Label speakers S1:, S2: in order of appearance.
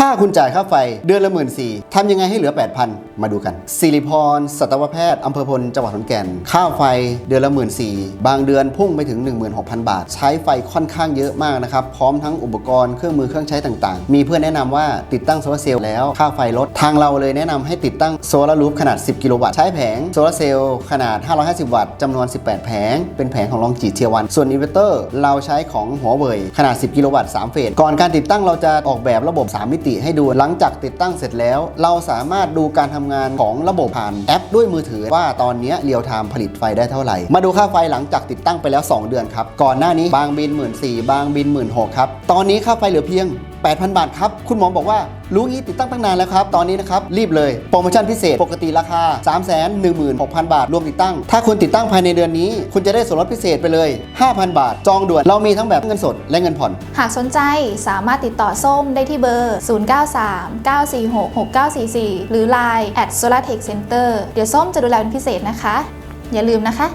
S1: ถ้าคุณจ่ายค่าไฟเดือนละหมื่นสี่ทำยังไงให้เหลือ 8,000 มาดูกันสิริพร สัตวแพทย์อำเภอพลจังหวัดขอนแก่น ค่าไฟเดือนละหมื่นสี่บางเดือนพุ่งไปถึง 16,000 บาท ใช้ไฟค่อนข้างเยอะมากนะครับ พร้อมทั้งอุปกรณ์เครื่องมือเครื่องใช้ต่างๆ มีเพื่อนแนะนำว่าติดตั้งโซลาร์เซลล์แล้วค่าไฟลด ทางเราเลยแนะนำให้ติดตั้งโซลาร์รูฟขนาด 10 กิโลวัตต์ ใช้แผงโซลาร์เซลล์ขนาด 550 วัตต์จำนวน 18 แผง เป็นแผงของลองจีเทียวัน ส่วนอินเวอร์เตอร์เราใช้ของหัวเว่ยขนาด 10 กิโลวัตต์ 3 เฟส ก่อนการติดตั้งเราจะออกแบบระบบ 3 มิติให้ดูหลังจากติดตั้งเสร็จแล้ว เราสามารถดูการทำงานของระบบผ่านแอปด้วยมือถือว่าตอนนี้เรียวไทม์ผลิตไฟได้เท่าไหร่ มาดูค่าไฟหลังจากติดตั้งไปแล้ว 2 เดือนครับ ก่อนหน้านี้บางบิน 1 4ื่นบางบิน 1 6ื่นครับ ตอนนี้ค่าไฟเหลือเพียง8,000 บาทครับ คุณหมอบอกว่ารู้งี้ติดตั้งตั้งนานแล้วครับ ตอนนี้นะครับ รีบเลย โปรโมชั่นพิเศษ ปกติราคา 316,000 บาท รวมติดตั้ง ถ้าคุณติดตั้งภายในเดือนนี้ คุณจะได้ส่วนลดพิเศษไปเลย 5,000 บาท จองด่วน เรามีทั้งแบบเงินสดและเงินผ่อน
S2: หากสนใจสามารถติดต่อส้มได้ที่เบอร์ 0939466944 หรือ Line at solartech center เดี๋ยวส้มจะดูแลเป็นพิเศษนะคะ อย่าลืมนะคะ